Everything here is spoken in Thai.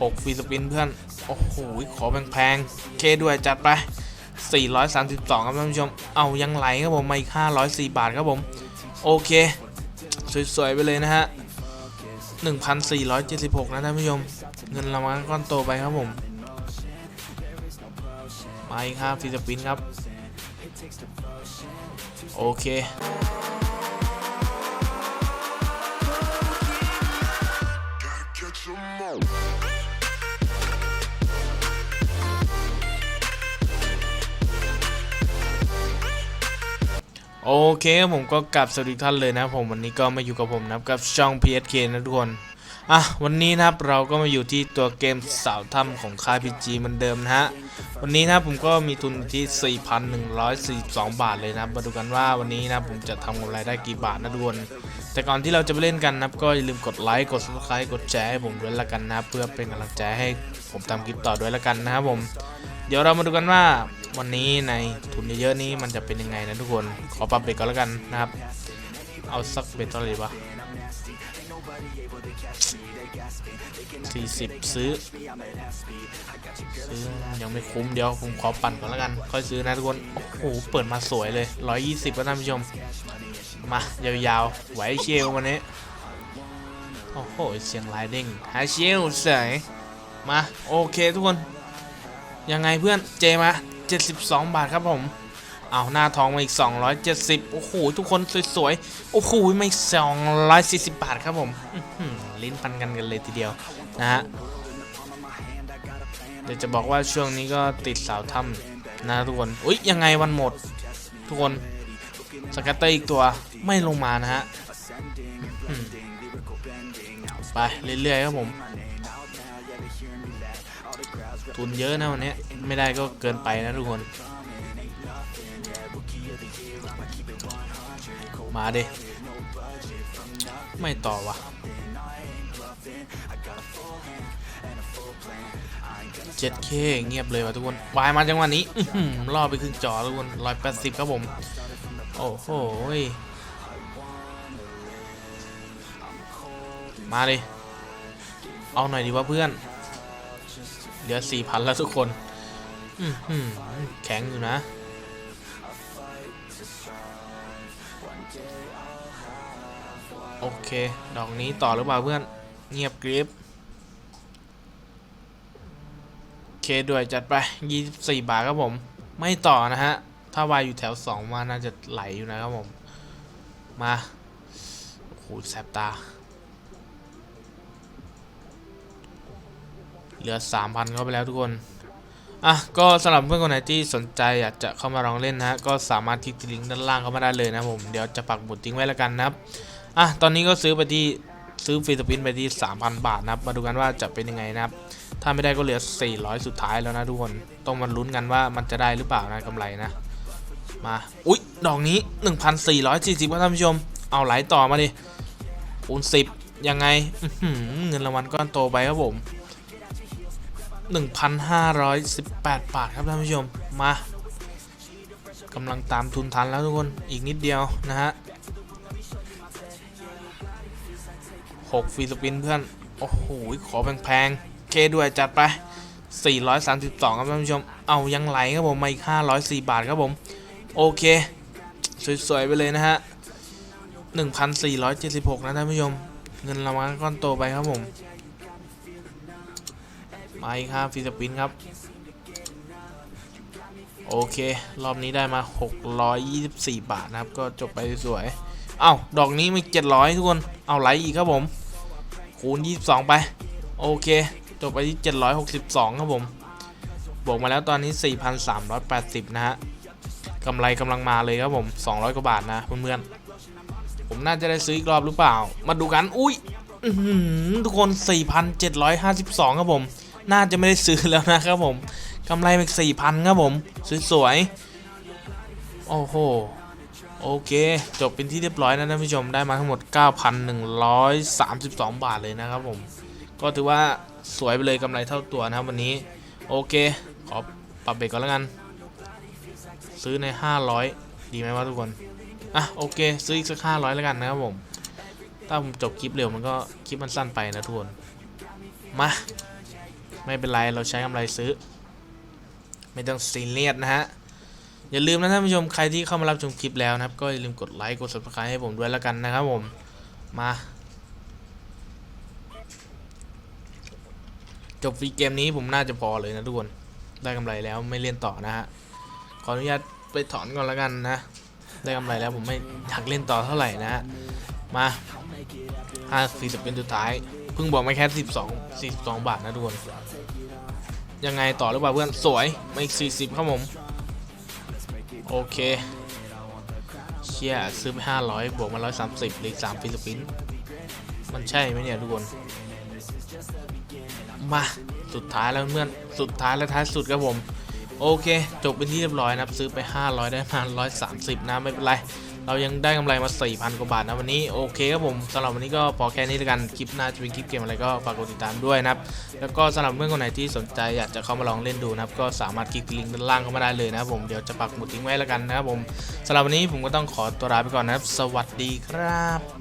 หกฟีสปินเพื่อน โอ้โห ขอแพงๆเคด้วยจัดไป 432 ครับท่านผู้ชม เอายังไหลครับผมมาอีก504 บาทครับผม โอเค สวย ๆ ไปเลยนะฮะ 1,476 นะท่านผู้ชม เงินรางวัลก้อนโตไปครับผม มาอีกครับฟีสปินครับ โอเค โอเคผมก็กลับสวัสดีท่านเลยนะผมวันนี้ก็มาอยู่กับผมนะครับกับช่อง PSK นะทุกคน อะวันนี้นะครับเราก็มาอยู่ที่ตัวเกมสาวถ้ำของค่าย PG เหมือนเดิมนะฮะวันนี้นะผมก็มีทุนที่ 4,142 บาทเลยนะมาดูกันว่าวันนี้นะผมจะทำกำไรได้กี่บาทนะทุกคนแต่ก่อนที่เราจะไปเล่นกันนะครับก็อย่าลืมกดไลค์กด subscribe กดแชร์ให้ผมด้วยละกันนะเพื่อเป็นกำลังใจให้ผมทำคลิปต่อด้วยละกันนะครับผม เดี๋ยวเรามาดูกันว่า วันนี้ในทุนเยอะๆนี้มันจะเป็นยังไงนะทุกคน ขอปรับเบรกก่อนแล้วกันนะครับ เอาสักเบ็ดเท่าไหร่วะสี่สิบซื้อ ซื้อ ยังไม่คุ้มเดี๋ยวผมขอปั่นก่อนแล้วกัน ค่อยซื้อนะทุกคน โอ้โห เปิดมาสวยเลย120ก็ท่านผู้ชม มายาวๆ ไหวเชียววันนี้ โอ้โห เสียงลายเด้งหาเชียวเสยมา โอเคทุกคน ยังไงเพื่อนเจมา 72 บาทครับผม เอาหน้าทองมาอีก 270 โอ้โห ทุกคนสวยๆ โอ้โหไม่240 บาทครับผมลิ้นพันกันกันเลยทีเดียวนะฮะเดี๋ยวจะบอกว่าช่วงนี้ก็ติดสาวถ้ำนะทุกคน อุ๊ย ยังไงวันหมด ทุกคนสกัตเตอร์อีกตัวไม่ลงมานะฮะไปเรื่อยๆครับผม ทุนเยอะนะวันนี้ไม่ได้ก็เกินไปนะทุกคน มาดิไม่ต่อวะเจ็ดเคเงียบเลยวะทุกคนวายมาจังหวะนี้ล่อไปครึ่งจอทุกคนร้อยแปดสิบครับผม โอ้โหมาเดิเอาหน่อยดีวะเพื่อน ลือสี่พันแล้วทุกคนอืแข็งอยู่นะ โอเค ดอกนี้ต่อหรือเปล่าเพื่อน เงียบกริบเคด้วยจัดไป 24 บาทครับผม ไม่ต่อนะฮะ ถ้าวายอยู่แถว 2 มาน่าจะไหลอยู่นะครับผม มาโอ้โหแสบตา เหลือ 3,000 เข้าไปแล้วทุกคน อะ ก็สำหรับเพื่อนคนไหนที่สนใจอยากจะเข้ามาลองเล่นนะฮะ ก็สามารถคลิกที่ลิงก์ด้านล่างเข้ามาได้เลยนะผม เดี๋ยวจะปักหมุดทิ้งไว้แล้วกันนะครับ อะ ตอนนี้ก็ซื้อไปที่ซื้อฟรีสปินไปที่ 3,000 บาทนะครับ มาดูกันว่าจะเป็นยังไงนะครับ ถ้าไม่ได้ก็เหลือ 400 สุดท้ายแล้วนะทุกคน ต้องมาลุ้นกันว่ามันจะได้หรือเปล่านะกำไรนะ มา อุ๊ย ดอกนี้ 1,440ครับท่านผู้ชม เอาไหลต่อมาดิคูณ10ยังไงเงินรางวัลก้อนโตไปครับผม 1,518 บาทครับท่านผู้ชม มากำลังตามทุนทันแล้วทุกคนอีกนิดเดียวนะฮะ6ฟรีสปินเพื่อน โอ้โห ขอแพงๆ เคด้วยจัดไป 432 ครับท่านผู้ชม เอายังไหลครับผมมาอีก 504 บาทครับผม โอเค สวยๆ ไปเลยนะฮะ 1,476 นะท่านผู้ชม เงินรางวัลก้อนโตไปครับผม มาอีกครับฟรีสปินครับ โอเค รอบนี้ได้มา 624 บาทนะครับ ก็จบไปสวยๆ เอ้า ดอกนี้มี 700 ทุกคน เอาไหลอีกครับผม คูณ 22 ไป โอเค จบไปที่ 762 ครับผม บวกมาแล้วตอนนี้ 4,380 นะฮะกำไรกำลังมาเลยครับผม 200 กว่าบาทนะเพื่อนๆ ผมน่าจะได้ซื้ออีกรอบหรือเปล่า มาดูกัน อุ้ยอื้อหือทุกคน 4,752 ครับผม น่าจะไม่ได้ซื้อแล้วนะครับผมกำไรไป4,000ครับผม สวยๆ โอ้โห โอเค จบเป็นที่เรียบร้อยนะท่านผู้ชมได้มาทั้งหมด 9,132 บาทเลยนะครับผม ก็ถือว่าสวยไปเลยกำไรเท่าตัวนะครับวันนี้ โอเค ขอปรับเบรกก่อนแล้วกัน ซื้อใน 500 ดีไหมวะทุกคน อะโอเค ซื้ออีกสัก 500 แล้วกันนะครับผม ถ้าผมจบคลิปเร็วมันก็คลิปมันสั้นไปนะทุกคน มา ไม่เป็นไรเราใช้กำไรซื้อ ไม่ต้องซีเรียสนะฮะ อย่าลืมนะท่านผู้ชมใครที่เข้ามารับชมคลิปแล้วนะครับ ก็อย่าลืมกดไลค์กด subscribe ให้ผมด้วยแล้วกันนะครับผมมาจบฟรีเกมนี้ผมน่าจะพอเลยนะทุกคน ได้กำไรแล้วไม่เล่นต่อนะฮะ ขออนุญาตไปถอนก่อนแล้วกันนะ ได้กำไรแล้วผมไม่อยากเล่นต่อเท่าไหร่นะฮะ มาห้าสี่สิบเป็นสุดท้าย พิ่งบอกไม่แค่สิบสองสี่สองบาทนะทุกคนยังไงต่อหรือเปล่าเพื่อนสวยมาอีกสี่สิบครับผม โอเค เชี่ยซื้อไปห้าร้อยบวกมาร้อยสามสิบหลืออกสามฟิลิปปินส์มันใช่ไหมเนี่ยทุกคน มาสุดท้ายแล้วเพื่อนสุดท้ายและท้ายสุดครับผม โอเค จบเป็นที่เรียบร้อยนะครับ ซื้อไป 500 ได้มา130 นะ ไม่เป็นไร เรายังได้กำไรมา 4,000 กว่าบาทนะวันนี้โอเคครับผมสำหรับวันนี้ก็พอแค่นี้แล้วกันคลิปหน้าจะเป็นคลิปเกมอะไรก็ฝากกดติดตามด้วยนะครับแล้วก็สำหรับเพื่อนคนไหนที่สนใจอยากจะเข้ามาลองเล่นดูนะครับก็สามารถคลิกลิงก์ด้านล่างเข้ามาได้เลยนะครับผมเดี๋ยวจะปักหมุดทิ้งไว้แล้วกันนะครับผมสำหรับวันนี้ผมก็ต้องขอตัวลาไปก่อนนะครับ สวัสดีครับ